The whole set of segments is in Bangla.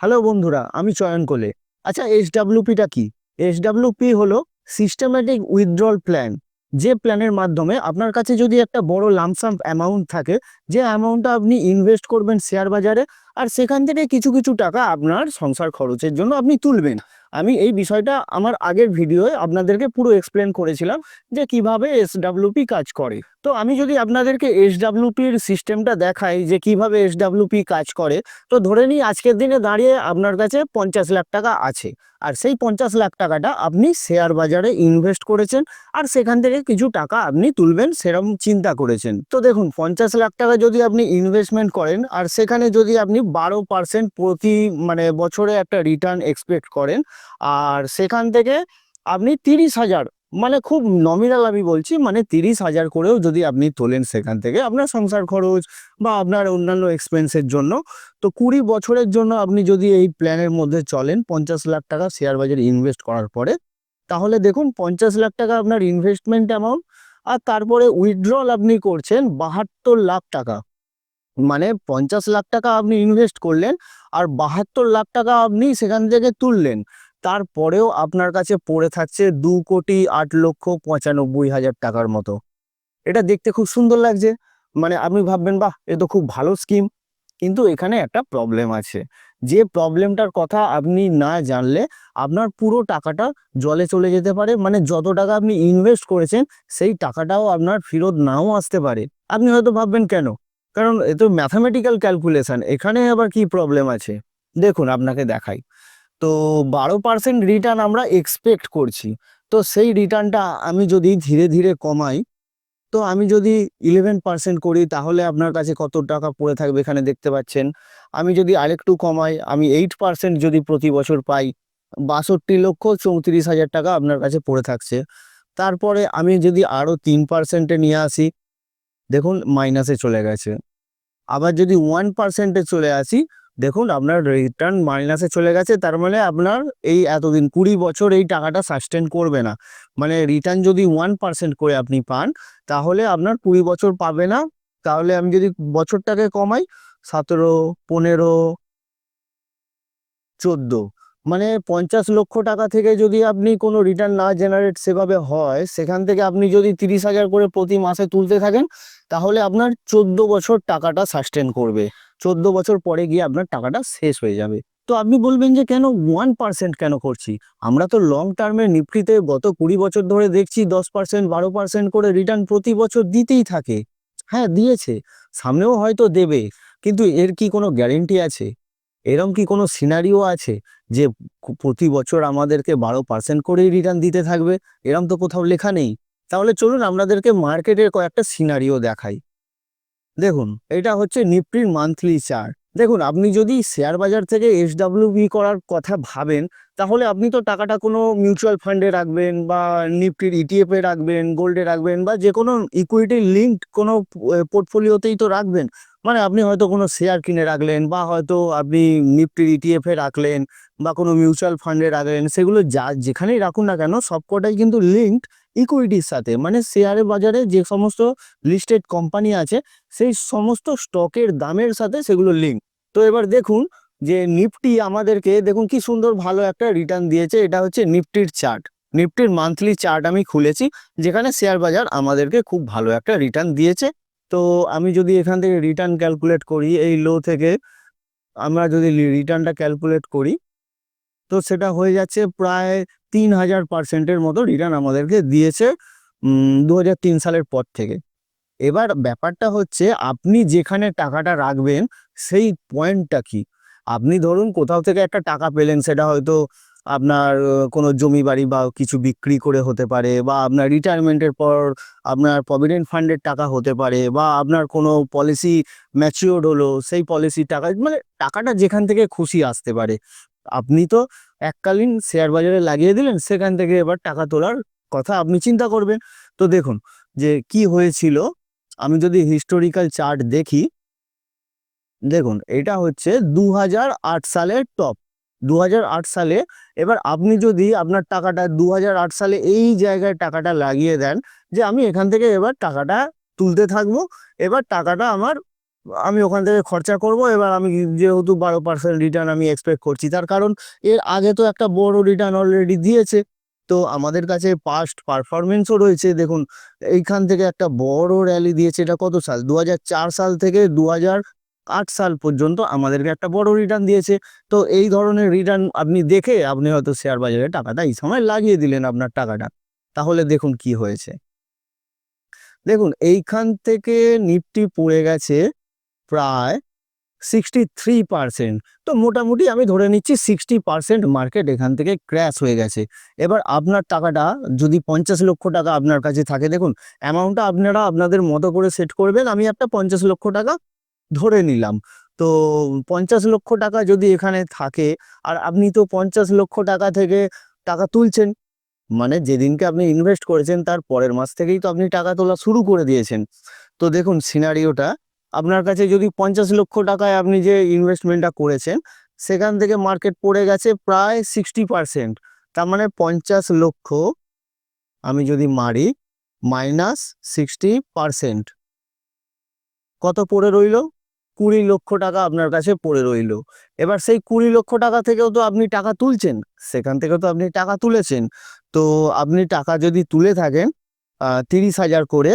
হ্যালো বন্ধুরা, আমি চয়ন কোলে। আচ্ছা এসডাব্লিউপিটা কি? এসডাব্লিউপি হলো সিস্টেম্যাটিক উইথড্রল প্ল্যান যে প্ল্যানের মাধ্যমে আপনার কাছে যদি একটা বড় লামসাম অ্যামাউন্ট থাকে, যে অ্যামাউন্টটা আপনি ইনভেস্ট করবেন শেয়ার বাজারে আর সেখান থেকে কিছু কিছু টাকা আপনার সংসার খরচের জন্য আপনি তুলবেন। আমি এই বিষয়টা আমার আগের ভিডিওয়ে আপনাদেরকে পুরো এক্সপ্লেন করেছিলাম যে কীভাবে এসডাব্লিউপি কাজ করে। তো আমি যদি আপনাদেরকে এসডাব্লিউপির সিস্টেমটা দেখাই যে কীভাবে এসডাব্লিউপি কাজ করে, তো ধরে নিই আজকের দিনে দাঁড়িয়ে আপনার কাছে পঞ্চাশ লাখ টাকা আছে। আর সেই পঞ্চাশ লাখ টাকাটা আপনি শেয়ার বাজারে ইনভেস্ট করেছেন আর সেখান থেকে কিছু টাকা আপনি তুলবেন সেরকম চিন্তা করেছেন। তো দেখুন, পঞ্চাশ লাখ টাকা যদি আপনি ইনভেস্টমেন্ট করেন আর সেখানে যদি আপনি বারো পার্সেন্ট প্রতি মানে বছরে একটা রিটার্ন এক্সপেক্ট করেন। আর সেখান থেকে আপনি তিরিশ হাজার মানে খুব নমিনাল আমি বলছি মানে তিরিশ হাজার করেও যদি আপনি তোলেন সেখান থেকে আপনার সংসার খরচ বা আপনার অন্যান্য এক্সপেন্সের জন্য, তো কুড়ি বছরের জন্য আপনি যদি এই প্ল্যানের মধ্যে চলেন, পঞ্চাশ লাখ টাকা শেয়ার বাজারে ইনভেস্ট করার পরে, তাহলে দেখুন পঞ্চাশ লাখ টাকা আপনার ইনভেস্টমেন্ট অ্যামাউন্ট আর তারপরে উইথড্রল আপনি করছেন বাহাত্তর লাখ টাকা। মানে পঞ্চাশ লাখ টাকা আপনি ইনভেস্ট করলেন আর বাহাত্তর লাখ টাকা আপনি সেখান থেকে তুললেন। তারপরেও আপনার কাছে পড়ে থাকছে দু কোটি আট লক্ষ পঁচানব্বই হাজার টাকার মতো। এটা দেখতে খুব সুন্দর লাগছে। মানে আপনি ভাববেন, বাহ, এ তো খুব ভালো স্কিম কিন্তু এখানে একটা প্রবলেম আছে। যে প্রবলেমটার কথা আপনি না জানলে আপনার পুরো টাকাটা জলে চলে যেতে পারে। মানে যত টাকা আপনি ইনভেস্ট করেছেন, সেই টাকাটাও আপনার ফেরত নাও আসতে পারে। আপনি হয়তো ভাববেন, কেন? কারণ এ তো ম্যাথামেটিক্যাল ক্যালকুলেশন এখানে আবার কি প্রবলেম আছে? দেখুন, আপনাকে দেখাই। তো বারো পার্সেন্ট রিটার্ন আমরা এক্সপেক্ট করছি। তো সেই রিটার্নটা আমি যদি ধীরে ধীরে কমাই, তো আমি যদি ইলেভেন পার্সেন্ট করি, তাহলে আপনার কাছে কত টাকা পড়ে থাকবে এখানে দেখতে পাচ্ছেন? আমি যদি আরেকটু কমাই, আমি এইট পার্সেন্ট যদি প্রতি বছর পাই, বাষট্টি লক্ষ চৌত্রিশ হাজার টাকা আপনার কাছে পড়ে থাকছে। তারপরে আমি যদি আরও তিন পার্সেন্টে নিয়ে আসি, দেখুন মাইনাসে চলে গেছে। আবার যদি ওয়ান পার্সেন্টে চলে আসি, দেখুন আপনার রিটার্ন মাইনাসে চলে গেছে, তার মানে আপনার এই এতদিন কুড়ি বছর এই টাকাটা সাস্টেন করবে না। মানে রিটার্ন যদি ওয়ান পার্সেন্ট করে আপনি পান, তাহলে আপনার কুড়ি বছর পাবে না। তাহলে আমি যদি বছরটাকে কমাই, সতেরো, পনেরো, চোদ্দ মানে পঞ্চাশ লক্ষ টাকা থেকে যদি আপনি কোনো রিটার্ন না জেনারেট সেভাবে হয়, সেখান থেকে আপনি যদি তিরিশ হাজার করে প্রতি মাসে তুলতে থাকেন, তাহলে আপনার চোদ্দ বছর টাকাটা সাস্টেন করবে। চোদ্দ বছর পরে গিয়ে আপনার টাকাটা শেষ হয়ে যাবে। তো আপনি বলবেন যে কেন ওয়ান পার্সেন্ট কেন করছি? আমরা তো লং টার্মে নিফটিতে গত কুড়ি বছর ধরে দেখছি দশ পার্সেন্ট বারো পার্সেন্ট করে রিটার্ন প্রতি বছর দিতেই থাকে। হ্যাঁ দিয়েছে। সামনেও হয়তো দেবে। কিন্তু এর কি কোনো গ্যারেন্টি আছে? এরম কি কোনো সিনারিও আছে যে প্রতি বছর আমাদেরকে বারো পার্সেন্ট করেই রিটার্ন দিতে থাকবে? এরম তো কোথাও লেখা নেই। তাহলে চলুন আপনাদেরকে মার্কেটের কয়েকটা সিনারিও দেখাই। দেখুন, এটা হচ্ছে নিফটির মান্থলি চার্ট দেখুন, আপনি যদি শেয়ার বাজার থেকে এসডাব্লিউবি করার কথা ভাবেন তাহলে আপনি তো টাকাটা কোনো মিউচুয়াল ফান্ডে রাখবেন বা নিফটির ইটিএফ এ রাখবেন গোল্ডে রাখবেন বা যে কোনো ইকুইটি লিঙ্কড কোনো পোর্টফোলিওতেই তো রাখবেন। মানে আপনি হয়তো কোনো শেয়ার কিনে রাখলেন বা হয়তো আপনি নিফটির ইটিএফ এ রাখলেন বা কোনো মিউচুয়াল ফান্ডে রাখলেন, সেগুলো যা যেখানেই রাখুন না কেন সবকটাই কিন্তু লিঙ্কড ইকুইটির সাথে। মানে শেয়ারের বাজারে যে সমস্ত লিস্টেড কোম্পানি আছে, সেই সমস্ত স্টকের দামের সাথে সেগুলো লিঙ্ক তো এবার দেখুন যে নিফটি আমাদেরকে, দেখুন কি সুন্দর ভালো একটা রিটার্ন দিয়েছে, এটা হচ্ছে নিফটির চার্ট নিফটির মান্থলি চার্ট আমি খুলেছি, যেখানে শেয়ার বাজার আমাদেরকে খুব ভালো একটা রিটার্ন দিয়েছে। তো আমি যদি এখান থেকে রিটার্ন ক্যালকুলেট করি, এই লো থেকে আমরা যদি রিটার্নটা ক্যালকুলেট করি, তো সেটা হয়ে যাচ্ছে প্রায় তিন হাজার পার্সেন্টের মতো রিটার্ন আমাদেরকে দিয়েছে দু হাজার তিন সালের পর থেকে। এবার ব্যাপারটা হচ্ছে, আপনি যেখানে টাকাটা রাখবেন, সেই পয়েন্টটা কি? আপনি ধরুন কোথাও থেকে একটা টাকা পেলেন, সেটা হয়তো আপনার কোনো জমি বাড়ি বা কিছু বিক্রি করে হতে পারে বা আপনার রিটায়ারমেন্টের পর আপনার প্রভিডেন্ট ফান্ডের টাকা হতে পারে বা আপনার কোনো পলিসি ম্যাচিওর হলো, সেই পলিসির টাকা মানে টাকাটা যেখান থেকে খুশি আসতে পারে। আপনি তো এককালীন শেয়ার বাজারে লাগিয়ে দিলেন, সেখান থেকে এবার টাকা তোলার কথা আপনি চিন্তা করবেন। তো দেখুন যে কি হয়েছিল, আমি যদি হিস্টোরিক্যাল চার্ট দেখি দেখুন, এটা হচ্ছে দু সালের টপ। দু হাজার আট সালে এবার আপনি যদি আপনার টাকাটা দু হাজার আট সালে এই জায়গায় টাকাটা লাগিয়ে দেন যে আমি এখান থেকে এবার টাকাটা তুলতে থাকব, এবার টাকাটা আমার, আমি ওখান থেকে খরচা করব, এবার আমি যেহেতু বারো পার্সেন্ট রিটার্ন আমি এক্সপেক্ট করছি। তার কারণ এর আগে তো একটা বড় রিটার্ন অলরেডি দিয়েছে। তো আমাদের কাছে পাস্ট পারফরমেন্সও রয়েছে। দেখুন, এইখান থেকে একটা বড় র্যালি দিয়েছে। এটা কত সাল? দু হাজার চার সাল থেকে দু হাজার আট সাল পর্যন্ত আমাদেরকে একটা বড় রিটার্ন দিয়েছে। তো এই ধরনের রিটার্ন আপনি দেখে আপনি হয়তো শেয়ার বাজারে টাকাটা এই সময় লাগিয়ে দিলেন আপনার টাকাটা। তাহলে দেখুন কি হয়েছে। দেখুন, এইখান থেকে নিফটি পড়ে গেছে প্রায় সিক্সটি থ্রি পার্সেন্ট তো মোটামুটি আমি ধরে নিচ্ছি সিক্সটি পার্সেন্ট মার্কেট এখান থেকে ক্র্যাশ হয়ে গেছে। এবার আপনার টাকাটা যদি পঞ্চাশ লক্ষ টাকা আপনার কাছে থাকে, দেখুন অ্যামাউন্টটা আপনারা আপনাদের মতো করে সেট করবেন, আমি একটা পঞ্চাশ লক্ষ টাকা ধরে নিলাম। তো পঞ্চাশ লক্ষ টাকা যদি এখানে থাকে, আর আপনি তো পঞ্চাশ লক্ষ টাকা থেকে টাকা তুলছেন মানে যেদিনকে আপনি ইনভেস্ট করেছেন, তার পরের মাস থেকেই তো আপনি টাকা তোলা শুরু করে দিয়েছেন। তো দেখুন সিনারিওটা আপনার কাছে যদি পঞ্চাশ লক্ষ টাকায় আপনি যে ইনভেস্টমেন্টটা করেছেন, সেখান থেকে মার্কেট পড়ে গেছে প্রায় সিক্সটি পার্সেন্ট তার মানে পঞ্চাশ লক্ষ, আমি যদি মারি মাইনাস সিক্সটি পার্সেন্ট কত পড়ে রইল? কুড়ি লক্ষ টাকা আপনার কাছে পড়ে রইল। এবার সেই কুড়ি লক্ষ টাকা থেকেও তো আপনি টাকা তুলছেন। সেখান থেকে তো আপনি টাকা তুলেছেন। তো আপনি টাকা যদি তুলে থাকেন তিরিশ হাজার করে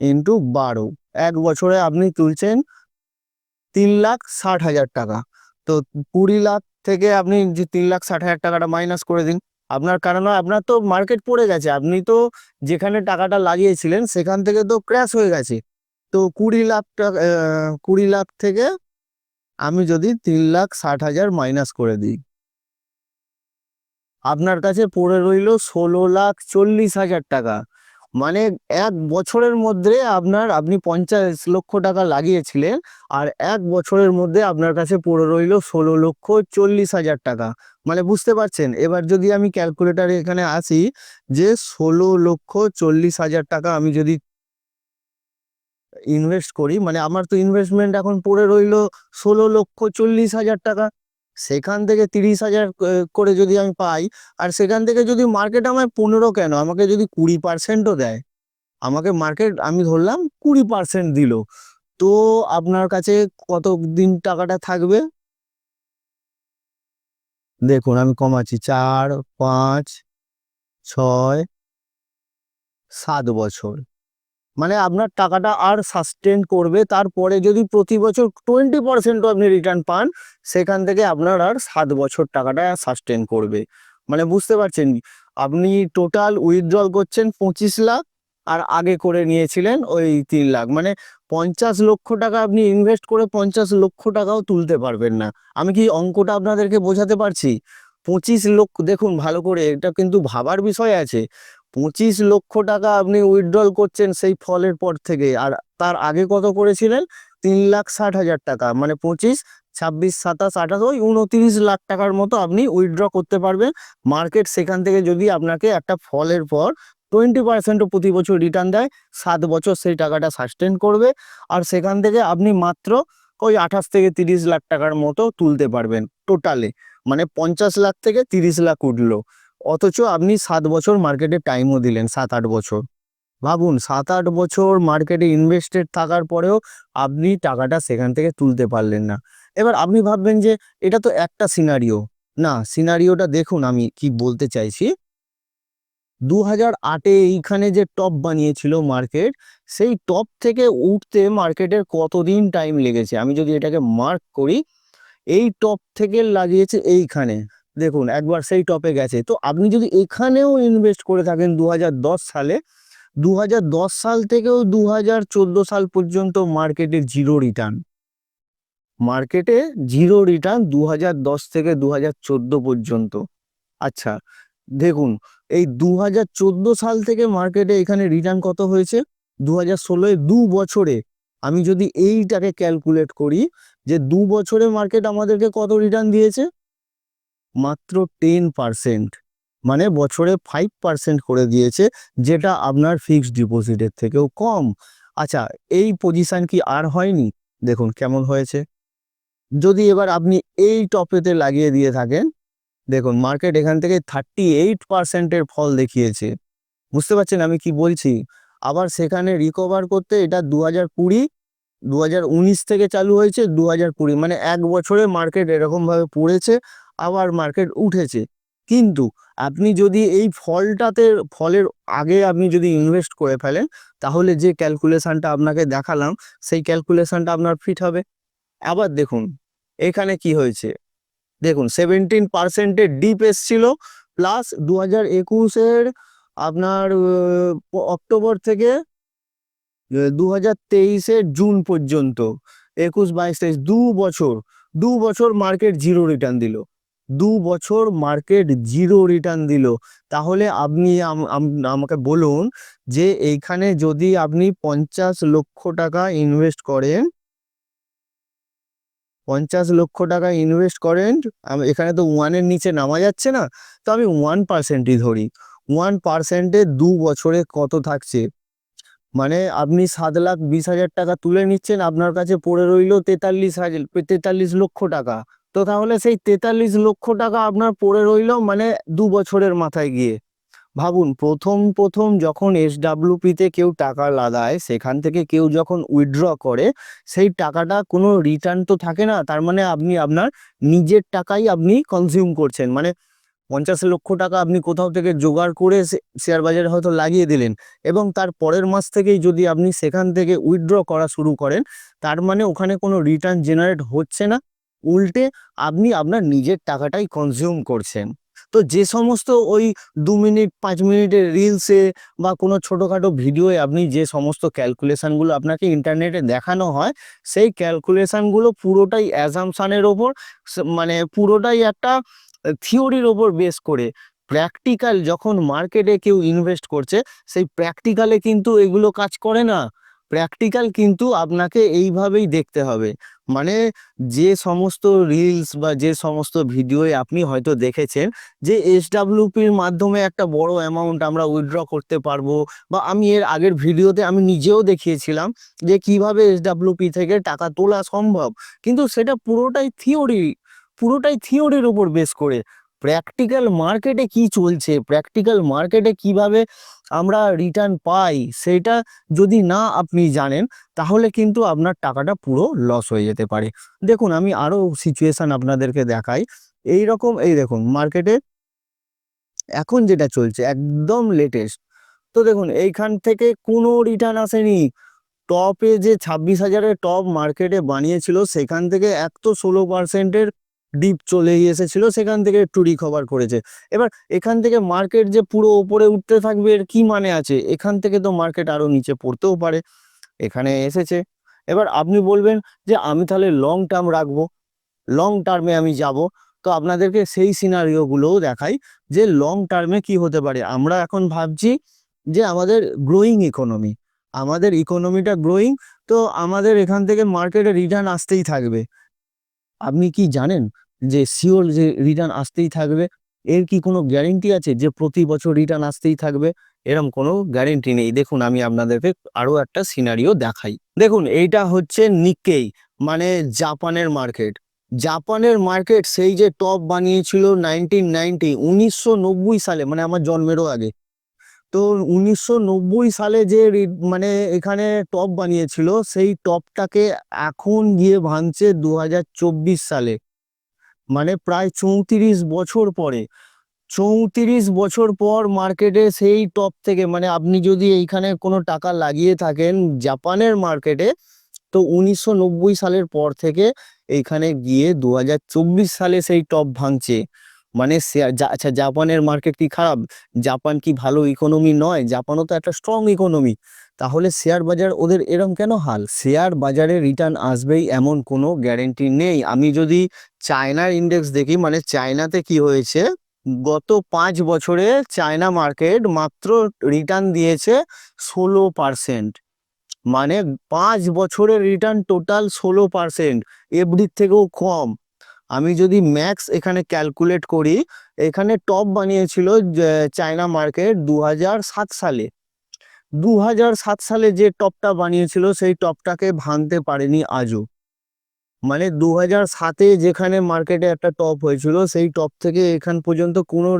ইন্টু বারো। এক বছরে আপনি তুলছেন তিন লাখ ষাট হাজার টাকা। তো কুড়ি লাখ থেকে আপনি যে তিন লাখ ষাট হাজার টাকাটা মাইনাস করে দিন, আপনার কারণ আপনার তো মার্কেট পড়ে গেছে। আপনি তো যেখানে টাকাটা লাগিয়েছিলেন, সেখান থেকে তো ক্র্যাশ হয়ে গেছে। তো কুড়ি লাখ টাকা কুড়ি লাখ থেকে আমি যদি তিন লাখ ষাট হাজার মাইনাস করে দিই। আপনার কাছে পড়ে রইল ষোলো লাখ চল্লিশ হাজার টাকা। মানে এক বছরের মধ্যে আপনার, আপনি পঞ্চাশ লক্ষ টাকা লাগিয়েছিলেন আর এক বছরের মধ্যে আপনার কাছে পড়ে রইল ষোলো লক্ষ চল্লিশ হাজার টাকা। মানে বুঝতে পারছেন? এবার যদি আমি ক্যালকুলেটারে এখানে আসি যে ষোলো লক্ষ চল্লিশ হাজার টাকা আমি যদি ইনভেস্ট করি। মানে আমার তো ইনভেস্টমেন্ট এখন পড়ে রইল ষোলো লক্ষ চল্লিশ হাজার টাকা। সেখান থেকে তিরিশ হাজার করে যদি আমি পাই, আর সেখান থেকে যদি মার্কেট আমায় পনেরো কেন? আমাকে যদি কুড়ি পার্সেন্টও দেয়। আমাকে মার্কেট আমি ধরলাম কুড়ি পার্সেন্ট দিল। তো আপনার কাছে কত দিন টাকাটা থাকবে? দেখুন, আমি কমাচ্ছি চার, পাঁচ, ছয়, সাত বছর। মানে আপনার টাকাটা আর সাস্টেন করবে। তারপরে যদি প্রতি বছর টোয়েন্টি পার্সেন্টও আপনি রিটার্ন পান, সেখান থেকে আপনার আর সাত বছর টাকাটা সাস্টেন করবে। মানে বুঝতে পারছেন? আপনি টোটাল উইথড্রল করছেন পঁচিশ লাখ, আর আগে করে নিয়েছিলেন ওই তিন লাখ। মানে পঞ্চাশ লক্ষ টাকা আপনি ইনভেস্ট করে পঞ্চাশ লক্ষ টাকাও তুলতে পারবেন না। আমি কি অঙ্কটা আপনাদেরকে বোঝাতে পারছি? পঁচিশ লক্ষ, দেখুন ভালো করে, এটা কিন্তু ভাবার বিষয় আছে। পঁচিশ লক্ষ টাকা আপনি উইথড্রল করছেন সেই ফলের পর থেকে। আর তার আগে কত করেছিলেন? তিন লাখ ষাট হাজার টাকা। মানে পঁচিশ, ছাব্বিশ, সাতাশ, আঠাশ, ওই উনত্রিশ লাখ টাকার মতো আপনি উইথড্র করতে পারবেন। মার্কেট সেখান থেকে যদি আপনাকে একটা ফলের পর টোয়েন্টি পার্সেন্টও প্রতি বছর রিটার্ন দেয়, সাত বছর সেই টাকাটা সাস্টেন করবে। আর সেখান থেকে আপনি মাত্র ওই আঠাশ থেকে তিরিশ লাখ টাকার মতো তুলতে পারবেন টোটালে মানে পঞ্চাশ লাখ থেকে তিরিশ লাখ উঠল। অথচ আপনি সাত বছর মার্কেটে টাইমও দিলেন, সাত আট বছর। ভাবুন, সাত আট বছর মার্কেটে ইনভেস্টেড থাকার পরেও আপনি টাকাটা সেখান থেকে তুলতে পারলেন না। এবার আপনি ভাববেন যে, এটা তো একটা সিনারিও না সিনারিওটা দেখুন, আমি কি বলতে চাইছি। দু হাজার আটে এইখানে যে টপ বানিয়েছিল মার্কেট সেই টপ থেকে উঠতে মার্কেটের কতদিন টাইম লেগেছে? আমি যদি এটাকে মার্ক করি, এই টপ থেকে লাগিয়েছে এইখানে। দেখুন, একবার সেই টপে গেছে। তো আপনি যদি এখানেও ইনভেস্ট করে থাকেন দু হাজার দশ সালে দু হাজার দশ সাল থেকেও দু হাজার চোদ্দ সাল পর্যন্ত মার্কেটে জিরো রিটার্ন মার্কেটে জিরো রিটার্ন দু হাজার দশ থেকে দু হাজার চোদ্দ পর্যন্ত। আচ্ছা দেখুন, এই দু হাজার চোদ্দ সাল থেকে মার্কেটে এখানে রিটার্ন কত হয়েছে? দু হাজার ষোলোয় দু বছরে। আমি যদি এইটাকে ক্যালকুলেট করি যে দু বছরে মার্কেট আমাদেরকে কত রিটার্ন দিয়েছে? মাত্র টেন পার্সেন্ট মানে বছরে ফাইভ পার্সেন্ট করে দিয়েছে, যেটা আপনার ফিক্সড ডিপোজিটের থেকেও কম। আচ্ছা এই পজিশন কি আর হয়নি? দেখুন কেমন হয়েছে। যদি এবার আপনি এই টপেতে লাগিয়ে দিয়ে থাকেন, দেখুন মার্কেট এখান থেকে থার্টি এইট পার্সেন্টের ফল দেখিয়েছে। বুঝতে পারছেন আমি কি বলছি? আবার সেখানে রিকভার করতে এটা দু হাজার কুড়ি দু থেকে চালু হয়েছে দু হাজার কুড়ি মানে এক বছরে মার্কেট এরকমভাবে পড়েছে। আবার মার্কেট উঠেছে। কিন্তু আপনি যদি এই ফলটাতে, ফলের আগে আপনি যদি ইনভেস্ট করে ফেলেন, তাহলে যে ক্যালকুলেশনটা আপনাকে দেখালাম, সেই ক্যালকুলেশনটা আপনার ফিট হবে। আবার দেখুন, এখানে কি হয়েছে? দেখুন সেভেন্টিন পার্সেন্টের ডিপ এসছিল প্লাস দু হাজার একুশের আপনার অক্টোবর থেকে দু হাজার তেইশের জুন পর্যন্ত, একুশ বাইশ তেইশ, দু বছর দু বছর মার্কেট জিরো রিটার্ন দিল। দু বছর মার্কেট জিরো রিটার্ন দিল। তাহলে আপনি আম- আম- আমাকে বলুন যে এইখানে যদি আপনি পঞ্চাশ লক্ষ টাকা ইনভেস্ট করেন, পঞ্চাশ লক্ষ টাকা ইনভেস্ট করেন এখানে তো ওয়ানের নিচে নামা যাচ্ছে না, তো আমি ওয়ান পার্সেন্টই ধরি। ওয়ান পার্সেন্টে দু বছরে কত থাকছে? মানে আপনি সাত লাখ বিশ হাজার টাকা তুলে নিচ্ছেন, আপনার কাছে পড়ে রইল তেতাল্লিশ হাজার তেতাল্লিশ লক্ষ টাকা। তো তাহলে সেই তেতাল্লিশ লক্ষ টাকা আপনার পড়ে রইল মানে দু বছরের মাথায় গিয়ে। ভাবুন, প্রথম প্রথম যখন এস এসডাব্লিউপিতে কেউ টাকা লাগায় সেখান থেকে কেউ যখন উইথড্র করে, সেই টাকাটা কোনো রিটার্ন তো থাকে না, তার মানে আপনি আপনার নিজের টাকাই আপনি কনজিউম করছেন। মানে পঞ্চাশ লক্ষ টাকা আপনি কোথাও থেকে জোগাড় করে শেয়ার বাজারে হয়তো লাগিয়ে দিলেন এবং তার পরের মাস থেকেই যদি আপনি সেখান থেকে উইথড্র করা শুরু করেন, তার মানে ওখানে কোনো রিটার্ন জেনারেট হচ্ছে না। উল্টে আপনি আপনার নিজের টাকাটাই কনজিউম করছেন। তো যে সমস্ত ওই দু মিনিট, পাঁচ মিনিটের রিলসে বা কোনো ছোটোখাটো ভিডিওয়ে আপনি যে সমস্ত ক্যালকুলেশানগুলো আপনাকে ইন্টারনেটে দেখানো হয়, সেই ক্যালকুলেশানগুলো পুরোটাই অ্যাজামশানের ওপর মানে পুরোটাই একটা থিওরির ওপর বেস করে। প্র্যাকটিক্যাল যখন মার্কেটে কেউ ইনভেস্ট করছে, সেই প্র্যাকটিক্যালে কিন্তু এগুলো কাজ করে না। প্র্যাকটিক্যাল কিন্তু আপনাকে এইভাবেই দেখতে হবে। মানে যে সমস্ত রিলস বা যে সমস্ত ভিডিওয়ে আপনি হয়তো দেখেছেন, যে এসডাব্লিউপির মাধ্যমে একটা বড় অ্যামাউন্ট আমরা উইথড্র করতে পারব বা আমি এর আগের ভিডিওতে আমি নিজেও দেখিয়েছিলাম যে কীভাবে এসডাব্লিউপি থেকে টাকা তোলা সম্ভব। কিন্তু সেটা পুরোটাই থিওরি পুরোটাই থিওরির উপর বেস করে। প্র্যাকটিক্যাল মার্কেটে কি চলছে? প্র্যাকটিক্যাল মার্কেটে কীভাবে আমরা রিটার্ন পাই? সেটা যদি না আপনি জানেন, তাহলে কিন্তু আপনার টাকাটা পুরো লস হয়ে যেতে পারে। দেখুন, আমি আরও সিচুয়েশন আপনাদেরকে দেখাই। এই রকম এই দেখুন মার্কেটে এখন যেটা চলছে, একদম লেটেস্ট তো দেখুন, এইখান থেকে কোনো রিটার্ন আসেনি। টপে যে ছাব্বিশ হাজারের টপ মার্কেটে বানিয়েছিল, সেখান থেকে এক তো ষোলো পার্সেন্টের ডিপ চলে এসেছিল, সেখান থেকে একটু রিকভার করেছে। এবার এখান থেকে মার্কেট যে পুরো ওপরে উঠতে থাকবে, এর কি মানে আছে? এখান থেকে তো মার্কেট আরও নিচে পড়তেও পারে। এখানে এসেছে। এবার আপনি বলবেন যে, আমি তাহলে লং টার্ম রাখব। লং টার্মে আমি যাব। তো আপনাদেরকে সেই সিনারিও গুলোও দেখাই যে লং টার্মে কি হতে পারে? আমরা এখন ভাবছি যে, আমাদের গ্রোয়িং ইকোনমি আমাদের ইকোনমিটা গ্রোয়িং তো আমাদের এখান থেকে মার্কেটে রিটার্ন আসতেই থাকবে। আপনি কি জানেন যে শিওর যে রিটার্ন আসতেই থাকবে? এর কি কোনো গ্যারেন্টি আছে যে প্রতি বছর রিটার্ন আসতেই থাকবে? এরম কোনো গ্যারেন্টি নেই। দেখুন, আমি আপনাদেরকে আরও একটা সিনারিও দেখাই। দেখুন, এইটা হচ্ছে নিকেই মানে জাপানের মার্কেট জাপানের মার্কেট সেই যে টপ বানিয়েছিল নাইনটিন নাইনটি উনিশশো নব্বই সালে মানে আমার জন্মেরও আগে। তো উনিশশো নব্বই সালে যে মানে এখানে টপ বানিয়েছিল, সেই টপটাকে এখন গিয়ে ভাঙছে দু হাজার চব্বিশ সালে। মানে প্রায় চৌত্রিশ বছর পরে। চৌত্রিশ বছর পর মার্কেটে সেই টপ থেকে মানে আপনি যদি এইখানে কোনো টাকা লাগিয়ে থাকেন জাপানের মার্কেটে, তো উনিশশো নব্বই সালের পর থেকে এইখানে গিয়ে দু হাজার চব্বিশ সালে সেই টপ ভাঙছে। মানে আচ্ছা জাপানের মার্কেট কি খারাপ? জাপান কি ভালো ইকোনমি নয়? জাপানও তো একটা স্ট্রং ইকোনমি তাহলে শেয়ার বাজার ওদের এরম কেন হাল? শেয়ার বাজারে রিটার্ন আসবেই এমন কোনো গ্যারেন্টি নেই। আমি যদি চায়নার ইন্ডেক্স দেখি মানে চায়নাতে কি হয়েছে? গত পাঁচ বছরে চায়না মার্কেট মাত্র রিটার্ন দিয়েছে ষোলো পার্সেন্ট মানে পাঁচ বছরের রিটার্ন টোটাল ষোলো পার্সেন্ট এফডির থেকেও কম। আমি যদি ম্যাক্স এখানে ক্যালকুলেট করি, এখানে টপ বানিয়েছিল চায়না মার্কেট দু সালে। দু সালে যে টপটা বানিয়েছিল, সেই টপটাকে ভাঙতে পারেনি আজও। মানে দু সাতে যেখানে মার্কেটে একটা টপ হয়েছিল, সেই টপ থেকে এখান পর্যন্ত কোনো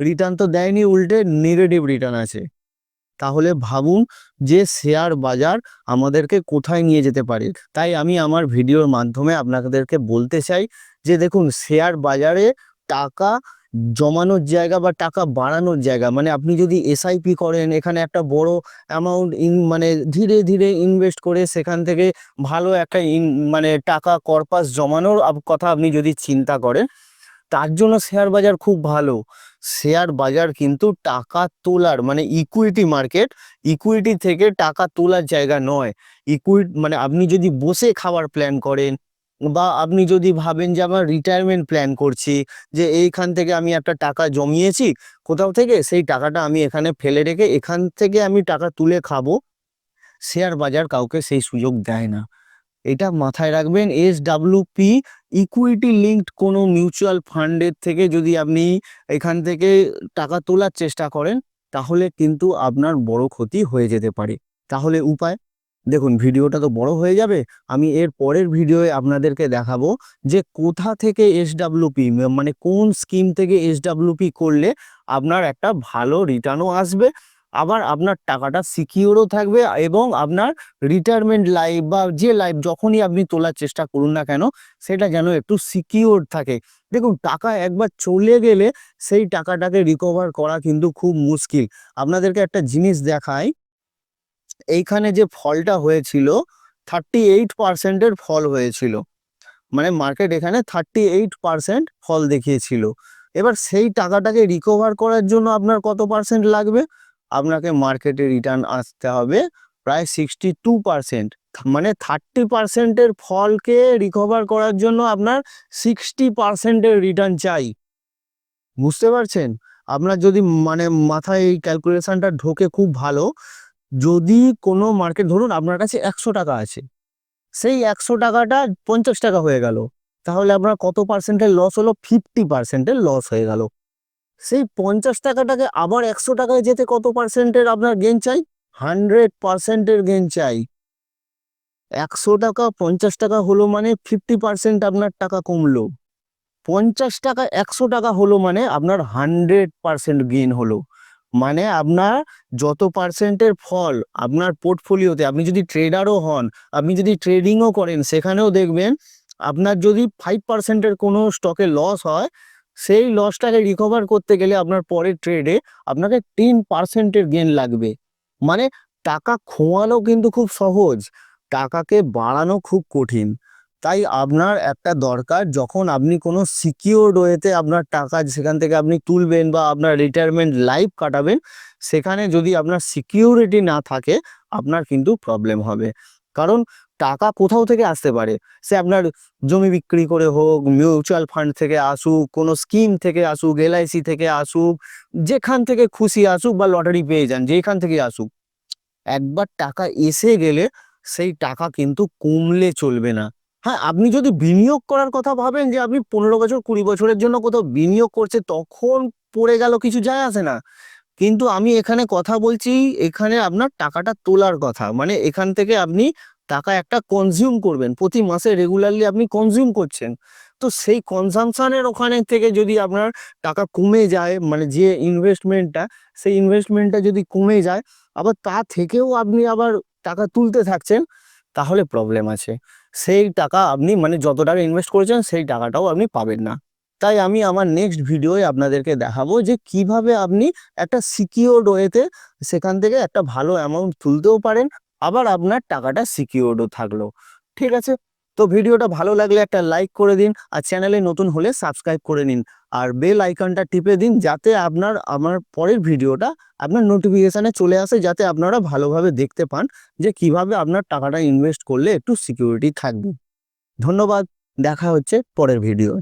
রিটার্ন তো দেয়নি, উল্টে নেগেটিভ রিটার্ন আছে। তাহলে ভাবুন যে শেয়ার বাজার আমাদেরকে কোথায় নিয়ে যেতে পারে। তাই আমি আমার ভিডিওর মাধ্যমে আপনাদেরকে বলতে চাই যে দেখুন শেয়ার বাজারে টাকা জমানোর জায়গা বা টাকা বাড়ানোর জায়গা মানে আপনি যদি এসআইপি করেন, এখানে একটা বড় অ্যামাউন্ট ইন মানে ধীরে ধীরে ইনভেস্ট করে সেখান থেকে ভালো একটা ইন মানে টাকা কর্পাস জমানোর কথা আপনি যদি চিন্তা করেন, তার জন্য শেয়ার বাজার খুব ভালো। শেয়ার বাজার কিন্তু টাকা তোলার মানে ইকুইটি মার্কেট ইকুইটি থেকে টাকা তোলার জায়গা নয়। ইকুইট মানে আপনি যদি বসে খাওয়ার প্ল্যান করেন বা আপনি যদি ভাবেন যে আমার রিটায়ারমেন্ট প্ল্যান করছি, যে এইখান থেকে আমি একটা টাকা জমিয়েছি, কোথাও থেকে সেই টাকাটা আমি এখানে ফেলে রেখে এখান থেকে আমি টাকা তুলে খাব শেয়ার বাজার কাউকে সেই সুযোগ দেয় না। এটা মাথায় রাখবেন এস পি ইকুইটি লিঙ্কড কোনো মিউচুয়াল ফান্ডের থেকে যদি আপনি এখান থেকে টাকা তোলার চেষ্টা করেন, তাহলে কিন্তু আপনার বড় ক্ষতি হয়ে যেতে পারে। তাহলে উপায়? দেখুন, ভিডিওটা তো বড় হয়ে যাবে। আমি এর পরের ভিডিওয়ে আপনাদেরকে দেখাবো যে কোথা থেকে এসডাব্লিউপি মানে কোন স্কিম থেকে এসডাব্লিউপি করলে আপনার একটা ভালো রিটার্নও আসবে, আবার আপনার টাকাটা সিকিউরও থাকবে এবং আপনার রিটায়ারমেন্ট লাইফ বা যে লাইফ যখনই আপনি তোলার চেষ্টা করুন না কেন, সেটা যেন একটু সিকিউর থাকে। দেখুন, টাকা একবার চলে গেলে সেই টাকাটাকে রিকভার করা কিন্তু খুব মুশকিল। আপনাদেরকে একটা জিনিস দেখাই। এইখানে যে ফলটা হয়েছিল থার্টি এইট পার্সেন্টের ফল হয়েছিল। মানে মার্কেট এখানে থার্টি এইট পার্সেন্ট ফল দেখিয়েছিল। এবার সেই টাকাটাকে রিকভার করার জন্য আপনার কত পার্সেন্ট লাগবে? আপনাকে মার্কেটে রিটার্ন আসতে হবে প্রায় সিক্সটি টু পার্সেন্ট মানে থার্টি পার্সেন্টের ফলকে রিকভার করার জন্য আপনার সিক্সটি পার্সেন্টের রিটার্ন চাই। বুঝতে পারছেন? আপনার যদি মানে মাথায় এই ক্যালকুলেশনটা ঢোকে খুব ভালো যদি কোনো মার্কেট ধরুন আপনার কাছে একশো টাকা আছে, সেই একশো টাকাটা পঞ্চাশ টাকা হয়ে গেল, তাহলে আপনার কত পার্সেন্টের লস হলো? ফিফটি পার্সেন্টের লস হয়ে গেল। সেই পঞ্চাশ টাকাটাকে আবার একশো টাকায় যেতে কত পার্সেন্টের আপনার গেন চাই? হান্ড্রেড পার্সেন্টের গেন চাই। একশো টাকা পঞ্চাশ টাকা হলো মানে ফিফটি পার্সেন্ট আপনার টাকা কমলো। পঞ্চাশ টাকা একশো টাকা হলো মানে আপনার হান্ড্রেড পার্সেন্ট গেন হলো। মানে আপনার যত পার্সেন্টের ফল আপনার পোর্টফোলিওতে আপনি যদি ট্রেডারও হন, আপনি যদি ট্রেডিংও করেন, সেখানেও দেখবেন আপনার যদি ফাইভ পার্সেন্টের কোনো স্টকে লস হয়, সেই লসটাকে রিকভার করতে গেলে আপনার পরের ট্রেডে আপনাকে টেন পার্সেন্টের গেন লাগবে। মানে টাকা খোয়ানো কিন্তু খুব সহজ, টাকাকে বাড়ানো খুব কঠিন। তাই আপনার একটা দরকার, যখন আপনি কোনো সিকিউরড ওয়েতে আপনার টাকা সেখান থেকে আপনি তুলবেন বা আপনার রিটায়ারমেন্ট লাইফ কাটাবেন, সেখানে যদি আপনার সিকিউরিটি না থাকে, আপনার কিন্তু প্রবলেম হবে। কারণ টাকা কোথাও থেকে আসতে পারে। সে আপনার জমি বিক্রি করে হোক মিউচুয়াল ফান্ড থেকে আসুক, কোনো স্কিম থেকে আসুক এলআইসি থেকে আসুক, যেখান থেকে খুশি আসুক বা লটারি পেয়ে যান, যেখান থেকে আসুক, একবার টাকা এসে গেলে সেই টাকা কিন্তু কমলে চলবে না। হ্যাঁ আপনি যদি বিনিয়োগ করার কথা ভাবেন যে আপনি পনেরো বছর, কুড়ি বছরের জন্য কোথাও বিনিয়োগ করছে, তখন পড়ে গেল কিছু যায় আসে না। কিন্তু আমি এখানে কথা বলছি, এখানে আপনার টাকাটা তোলার কথা। মানে এখান থেকে আপনি টাকা একটা কনজিউম করবেন। প্রতি মাসে রেগুলারলি আপনি কনজিউম করছেন। তো সেই কনজামশনের ওখানে থেকে যদি আপনার টাকা কমে যায় মানে যে ইনভেস্টমেন্টটা সেই ইনভেস্টমেন্টটা যদি কমে যায়, আবার তা থেকেও আপনি আবার টাকা তুলতে থাকছেন তাহলে প্রবলেম আছে। সেই টাকা আপনি মানে যত টাকা ইনভেস্ট করেছেন, সেই টাকাটাও আপনি পাবেন না। তাই আমি আমার নেক্সট ভিডিওয়ে আপনাদেরকে দেখাবো যে কীভাবে আপনি একটা সিকিওর্ড ওয়েতে সেখান থেকে একটা ভালো অ্যামাউন্ট তুলতেও পারেন, আবার আপনার টাকাটা সিকিওর্ডও থাকল। ঠিক আছে? তো ভিডিওটা ভালো লাগলে একটা লাইক করে দিন আর চ্যানেলে নতুন হলে সাবস্ক্রাইব করে নিন। আর বেল আইকনটা টিপে দিন যাতে আপনার, আমার পরের ভিডিওটা আপনার নোটিফিকেশানে চলে আসে যাতে আপনারা ভালোভাবে দেখতে পান যে কীভাবে আপনার টাকাটা ইনভেস্ট করলে একটু সিকিউরিটি থাকবে। ধন্যবাদ, দেখা হচ্ছে পরের ভিডিও